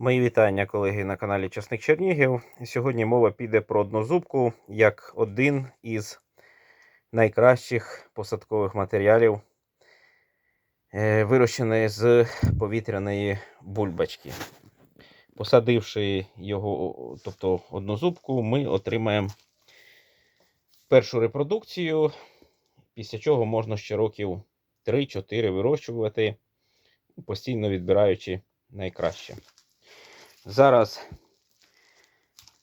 Мої вітання, колеги, на каналі Часник Чернігів. Сьогодні мова піде про однозубку як один із найкращих посадкових матеріалів, е, вирощений з повітряної бульбачки. Посадивши його, тобто однозубку, ми отримаємо першу репродукцію, після чого можна ще років 3-4 вирощувати, постійно відбираючи найкраще. Зараз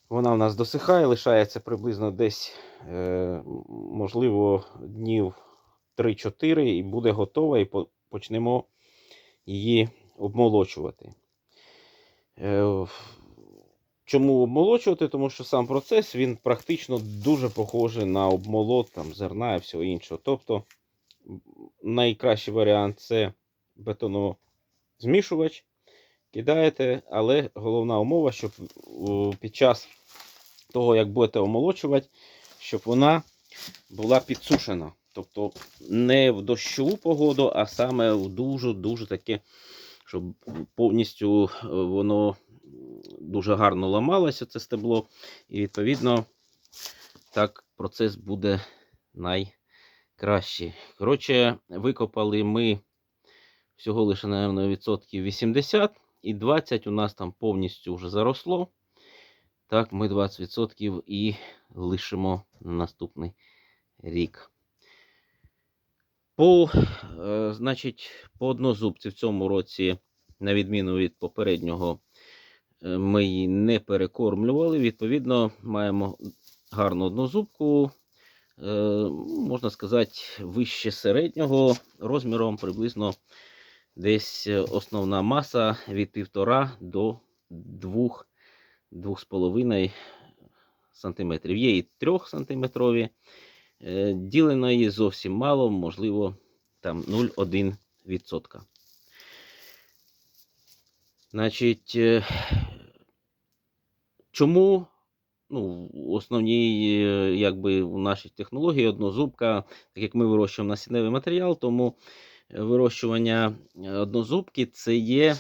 вона в нас досихає, лишається приблизно десь, е, можливо, днів 3-4 і буде готова, і почнемо її обмолочувати. Е, Чому обмолочувати? Тому що сам процес він практично дуже похожий на обмолот там, зерна і всього іншого. Тобто найкращий варіант це бетонозмішувач кидаєте, але головна умова, щоб під час того, як будете омолочувати, щоб вона була підсушена. Тобто не в дощову погоду, а саме в дуже-дуже таке, щоб повністю е, воно дуже гарно ламалося, це стебло. І відповідно так процес буде найкращий. Коротше, викопали ми всього лише, мабуть, відсотків 80 і 20 у нас там повністю вже заросло. Так, ми 20% і лишимо на наступний рік. По, е, значить, по однозубці в цьому році, на відміну від попереднього, е, ми її не перекормлювали. Відповідно, маємо гарну однозубку, е, можна сказати, вище середнього розміром приблизно десь е, основна маса від 1,5 до 2, 2,5 см. Є і 3 сантиметрові. Е, Діленої зовсім мало, можливо, там 0,1%. Значить, е, чому ну, основній, якби у нашій технології однозубка, так як ми вирощуємо насінневий матеріал, тому вирощування е, однозубки це є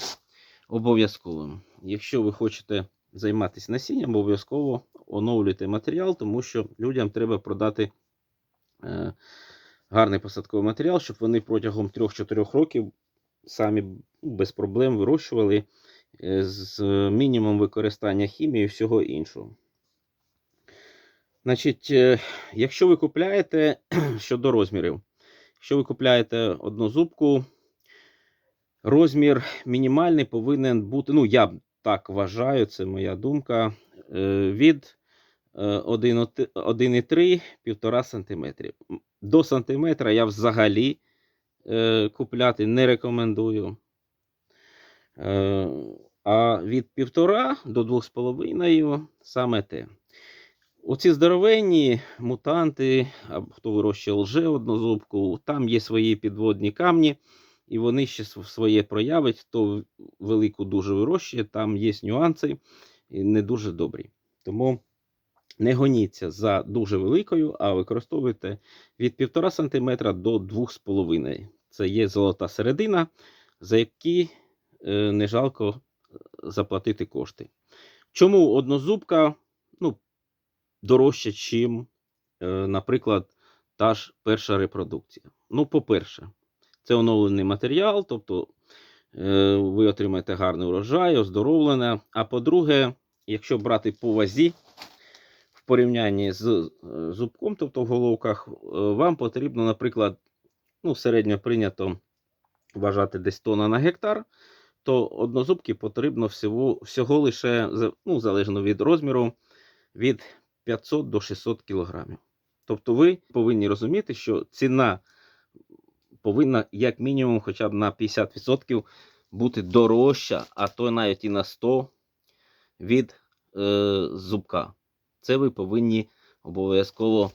обов'язковим. Якщо ви хочете займатися насінням, обов'язково оновлюйте матеріал, тому що людям треба продати е, гарний посадковий матеріал, щоб вони протягом 3-4 років самі без проблем вирощували е, з мінімум використання хімії і всього іншого. Значить, якщо ви купляєте щодо розмірів, Якщо ви купляєте однозубку, розмір мінімальний повинен бути, ну, я так вважаю, це моя думка, е, від е, 1,3-1,5 см. До сантиметра я взагалі е, купляти не рекомендую. Е, А від 1,5 до 2,5 саме те. Оці здоровенні мутанти, хто вирощує лже однозубку, там є свої підводні камні, і вони ще своє проявить. Хто велику дуже вирощує, там є нюанси і не дуже добрі. Тому не гоніться за дуже великою, а використовуйте від 1,5 см до 2,5 Це є золота середина, за які е, не жалко заплатити кошти. Чому однозубка? Ну, дорожче, чим, е, наприклад, та ж перша репродукція. Ну, по-перше, це оновлений матеріал, тобто е, ви отримаєте гарний урожай, оздоровлене. А по-друге, якщо брати по вазі в порівнянні з е, зубком, тобто в головках, вам потрібно, наприклад, ну, середньо прийнято вважати десь тонна на гектар, то однозубки потрібно всього, всього лише, ну, залежно від розміру, від 500 до 600 кілограмів. Тобто ви повинні розуміти, що ціна повинна як мінімум хоча б на 50% бути дорожча, а то навіть і на 100 від е, зубка. Це ви повинні обов'язково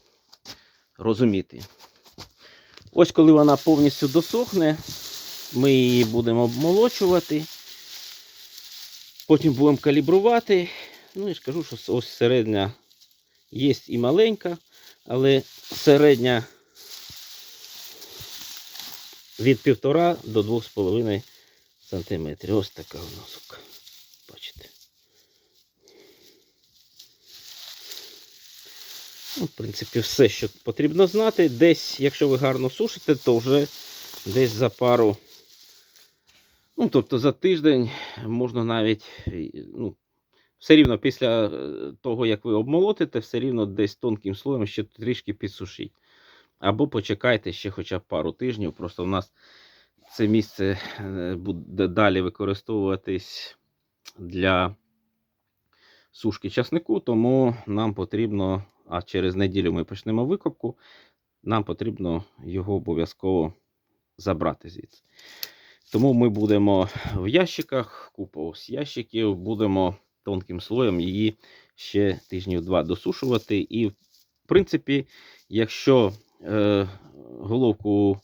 розуміти. Ось коли вона повністю досохне, ми її будемо обмолочувати. Потім будемо калібрувати. Ну і ж кажу, що ось середня Є і маленька, але середня від 1,5 до 2,5 см. Ось така у нас. Бачите. Ну, В принципі, все, що потрібно знати. Десь, якщо ви гарно сушите, то вже десь за пару, ну, тобто за тиждень можна навіть ну, все рівно після е, того, як ви обмолотите, все рівно десь тонким слоєм ще трішки підсушіть. Або почекайте ще хоча б пару тижнів. Просто в нас це місце е, буде далі використовуватись для сушки часнику, тому нам потрібно, а через неділю ми почнемо викопку, нам потрібно його обов'язково забрати звідси. Тому ми будемо в ящиках, купа ось ящиків, будемо тонким слоєм її ще тижнів два досушувати. І, в принципі, якщо е, головку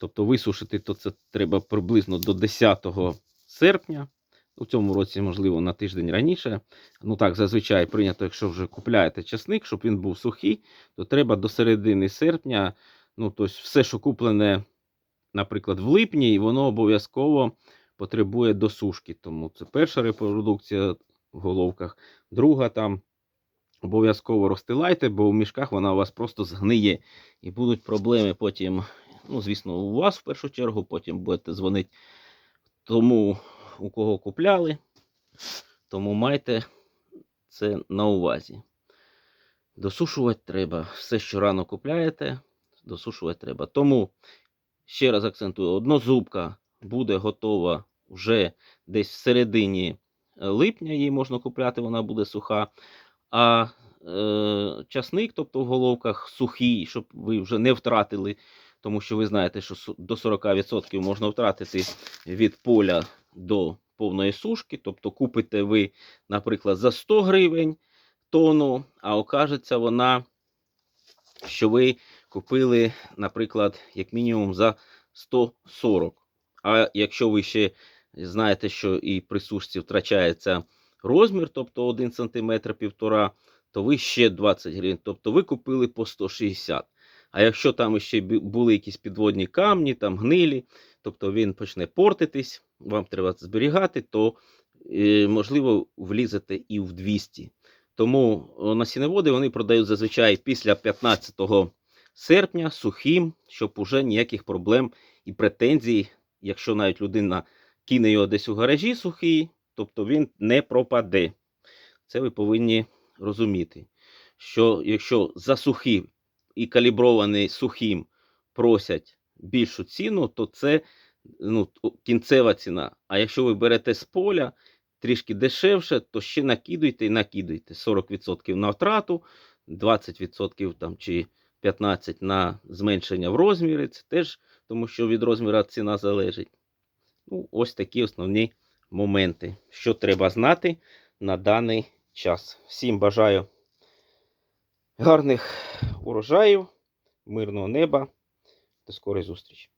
тобто висушити, то це треба приблизно до 10 серпня. У цьому році, можливо, на тиждень раніше. Ну так, зазвичай прийнято, якщо вже купляєте часник, щоб він був сухий, то треба до середини серпня. Ну, тобто, все, що куплене, наприклад, в липні, воно обов'язково потребує досушки. Тому це перша репродукція головках, друга там. Обов'язково розстилайте, бо в мішках вона у вас просто згниє. І будуть проблеми потім, ну, звісно, у вас в першу чергу, потім будете дзвонити тому, у кого купляли. Тому майте це на увазі. Досушувати треба. Все, що рано купляєте, досушувати треба. Тому, ще раз акцентую, однозубка буде готова вже десь в середині липня, її можна купляти, вона буде суха. А е, часник, тобто в головках сухий, щоб ви вже не втратили, тому що ви знаєте, що до 40% можна втратити від поля до повної сушки. Тобто купите ви, наприклад, за 100 гривень тонну, а окажеться вона, що ви купили, наприклад, як мінімум за 140. А якщо ви ще знаєте, що і при сушці втрачається розмір, тобто 1 см півтора, то ви ще 20 гривень. Тобто ви купили по 160. А якщо там ще були якісь підводні камні, там гнилі, тобто він почне портитись, вам треба зберігати, то е, можливо влізете і в 200. Тому о, насінневоди вони продають зазвичай після 15 серпня сухим, щоб уже ніяких проблем і претензій, якщо навіть людина кине його десь у гаражі сухий, тобто він не пропаде. Це ви повинні розуміти, що якщо за сухий і калібрований сухим просять більшу ціну, то це ну, кінцева ціна. А якщо ви берете з поля трішки дешевше, то ще накидуйте і накидуйте 40% на втрату, 20% там, чи 15% на зменшення в розмірі. Це теж тому, що від розміру ціна залежить. Ну, ось такі основні моменти, що треба знати на даний час. Всім бажаю гарних урожаїв, мирного неба. До скорої зустрічі!